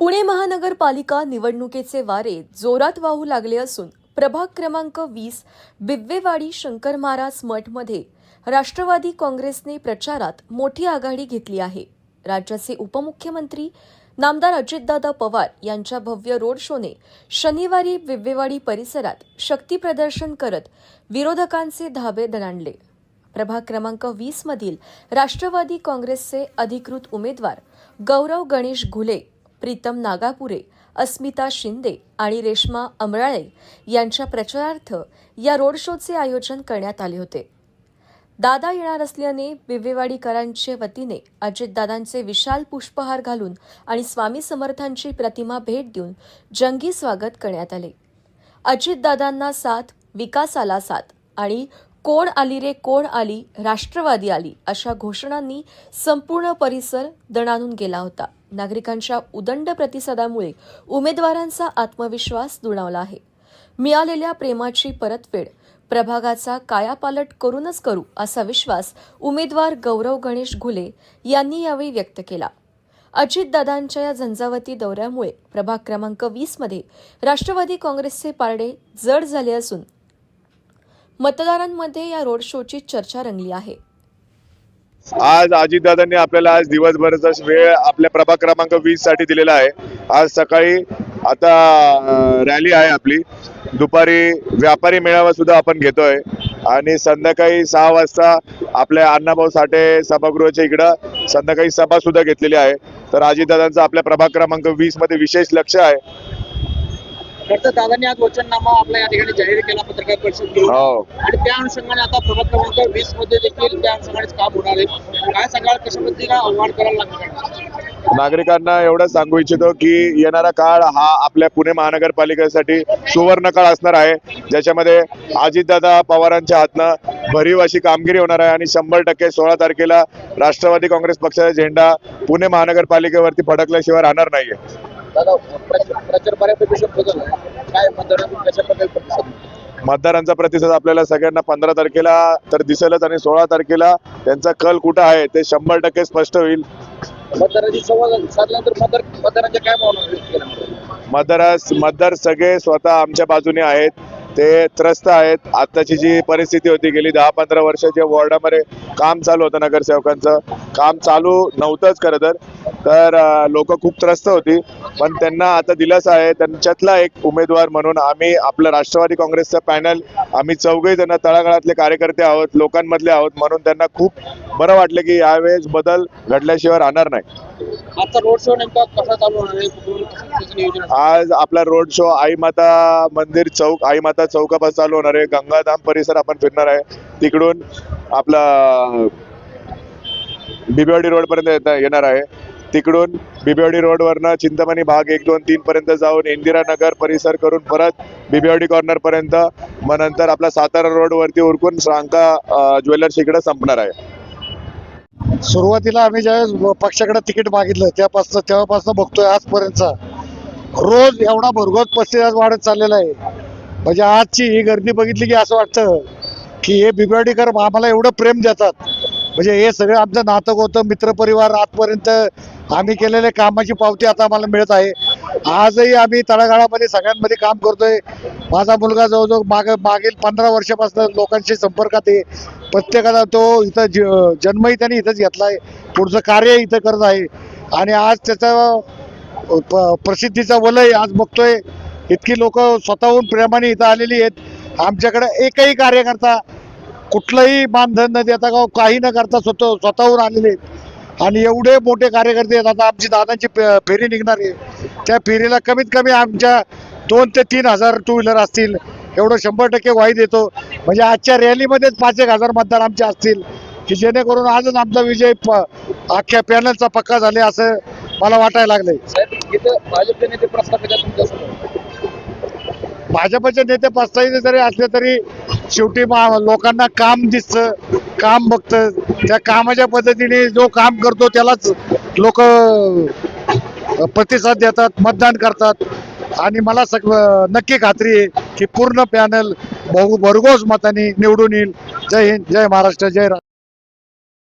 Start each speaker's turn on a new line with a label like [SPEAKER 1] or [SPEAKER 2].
[SPEAKER 1] पुणे महानगरपालिका निवडणुकीचे वारे जोरात वाहू लागले असून प्रभाग क्रमांक वीस बिब्वेवाडी शंकर महाराज मठमध्ये राष्ट्रवादी काँग्रेसने प्रचारात मोठी आघाडी घेतली आहे. राज्याचे उपमुख्यमंत्री नामदार अजितदादा पवार यांच्या भव्य रोड शोने शनिवारी बिब्वेवाडी परिसरात शक्तीप्रदर्शन करत विरोधकांचे धाबे दणाणले. प्रभाग क्रमांक वीस मधील राष्ट्रवादी काँग्रेसचे अधिकृत उमेदवार गौरव गणेश घुले प्रीतम नागापुरे अस्मिता शिंदे आणि रेश्मा अमराळे यांच्या प्रचारार्थ या रोड शोचे आयोजन करण्यात आले होते. दादा येणार असल्याने बिवेवाडीकरांच्या वतीने अजितदादांचे विशाल पुष्पहार घालून आणि स्वामी समर्थांची प्रतिमा भेट देऊन जंगी स्वागत करण्यात आले. अजितदादांना साथ विकासाला साथ आणि कोण आली रे कोण आली राष्ट्रवादी आली अशा घोषणांनी संपूर्ण परिसर दणानून गेला होता. नागरिकांच्या उदंड प्रतिसादामुळे उमेदवारांचा आत्मविश्वास दुणावला आहे. मिळालेल्या प्रेमाची परतफेड प्रभागाचा कायापालट करूनच करू असा विश्वास उमेदवार गौरव गणेश घुले यांनी यावेळी व्यक्त केला. अजितदादांच्या या झंझावती दौऱ्यामुळे प्रभाग क्रमांक वीसमध्ये राष्ट्रवादी काँग्रेसचे पारडे जड झाले असून मतदारांमध्ये या रोड शोची चर्चा रंगली आहे.
[SPEAKER 2] आज अजितदादांनी आपल्याला आज दिवसभराचा वेळ आपल्या प्रभाग क्रमांक वीससाठी दिलेला आहे. आज सकाळी आता रॅली आहे आपली. दुपारी व्यापारी मेळावा सुद्धा आपण घेतोय. आणि संध्याकाळी सहा वाजता आपल्या अण्णाभाऊ साठे सभागृहाच्या इकडं संध्याकाळी सभा सुद्धा घेतलेली आहे. तर अजितदादांचा आपल्या प्रभाग क्रमांक वीसमध्ये विशेष लक्ष आहे.
[SPEAKER 3] खरं दादांनी आज वचननामा आपल्या या ठिकाणी जाहीर केला पत्रकार परिषद घेऊन.
[SPEAKER 2] हो.
[SPEAKER 3] आणि त्या अनुषंगाने आता प्रभाग क्रमांक वीसमध्ये देखील त्या अनुषंगानेच काम होणार आहे. काय सांगाल कशा पद्धतीने आव्हान करायला लागणार
[SPEAKER 2] नागरिकांना एवढं सांगू इच्छितो की येणारा काळ हा आपल्या पुणे महानगरपालिकेसाठी सुवर्ण काळ असणार आहे. ज्याच्यामध्ये अजितदादा पवारांच्या हातनं भरीव अशी कामगिरी होणार आहे आणि शंभर टक्के सोळा तारखेला राष्ट्रवादी काँग्रेस पक्षाचा झेंडा पुणे महानगरपालिकेवरती फडकल्याशिवाय राहणार नाहीये.
[SPEAKER 3] दादा प्रचार प्रचार बऱ्यापैकी शब्द झाला काय मतदारांनी कशा प्रकारे प्रतिसाद दिला?
[SPEAKER 2] मतदारांचा प्रतिसाद आपल्याला सगळ्यांना पंधरा तारखेला तर दिसेलच आणि सोळा तारखेला त्यांचा कल कुठं आहे ते शंभर टक्के स्पष्ट होईल.
[SPEAKER 3] मतदारांशी संवाद साधल्यानंतर मतदार मतदारांच्या काय भावना व्यक्त केल्या?
[SPEAKER 2] मतदारास मतदार सगळे स्वतः आमच्या बाजूने आहेत. ते त्रस्त आहेत. आताची जी परिस्थिती होती गेली दहा पंधरा वर्षाच्या वॉर्डामध्ये काम चालू होतं नगरसेवकांचं. काम चालू नव्हतंच खरं तर. तर लोक खूप त्रस्त होती. पण त्यांना आता दिलासा आहे. त्यांच्यातला एक उमेदवार म्हणून आम्ही आपलं राष्ट्रवादी काँग्रेसचं पॅनल आम्ही चौघही जण तळागाळातले कार्यकर्ते आहोत लोकांमधले आहोत म्हणून त्यांना खूप बरं वाटलं की यावेळेस बदल घडल्याशिवाय राहणार नाही.
[SPEAKER 3] रोड शो नेमका कसा चालू होणार?
[SPEAKER 2] आज आपला रोड शो आई माता मंदिर चौक आई माता चौकापासून चालू होणार आहे. गंगाधाम परिसर आपण फिरणार आहे. तिकडून आपला बिबेवाडी रोड पर्यंत येता येणार आहे. तिकडून बिबेवाडी रोडवरनं चिंतामणी भाग एक दोन तीन पर्यंत जाऊन इंदिरा नगर परिसर करून परत बिबेवाडी कॉर्नर पर्यंत. मग नंतर आपला सातारा रोडवरती उरकून श्रांका ज्वेलर्स इकडे संपणार आहे.
[SPEAKER 4] सुरुवातीला आम्ही ज्यावेळेस पक्षाकडे तिकीट मागितलं त्यापासून तेव्हापासून बघतोय आजपर्यंतचा. रोज एवढा भरघोस पस्तीस वाढत चाललेला आहे. म्हणजे आजची ही गर्दी बघितली की असं वाटतं की हे बिबेवाडीकर आम्हाला एवढं प्रेम देतात. म्हणजे हे सगळं आमचं नातं होतं मित्रपरिवार आजपर्यंत आम्ही केलेल्या कामाची पावती आता आम्हाला मिळत आहे. आजही आम्ही तळागाळामध्ये सगळ्यांमध्ये काम करतोय. माझा मुलगा जवळजवळ माग मागील पंधरा वर्षापासून लोकांशी संपर्कात आहे. प्रत्येकाला तो इथं ज- जन्मही त्याने इथंच घेतला आहे पुढचं कार्य इथं करत आहे. आणि आज त्याचा प- प्रसिद्धीचा वलय आज बघतोय. इतकी लोक स्वतःहून प्रेमाने इथं आलेली आहेत. आमच्याकडे एकही कार्यकर्ता कुठलंही मानधन न देता का काही न करता स्वतः स्वतःहून आलेले आहेत. आणि एवढे मोठे कार्यकर्ते आहेत. आता आमची दादांची फेरी निघणार आहे. त्या फेरीला कमीत कमी आमच्या दोन ते तीन हजार टू व्हीलर असतील. एवढं शंभर टक्के वाई देतो म्हणजे आजच्या रॅलीमध्येच पाच एक हजार मतदार आमचे असतील. की जेणेकरून आजच आमचा विजय प- अख्ख्या पॅनलचा पक्का झाले असं मला वाटायला लागलंय.
[SPEAKER 3] साहेब भाजपचे नेते
[SPEAKER 4] पाच सहा जरी असले तरी शेवटी मा- लोकांना काम दिसतं काम बघतं. त्या कामाच्या पद्धतीने जो काम करतो त्यालाच लोक प्रतिसाद देतात मतदान करतात. आणि मला सग नक्की खात्री आहे की पूर्ण पॅनल बहु भरघोस मताने निवडून येईल. जय हिंद जय महाराष्ट्र जय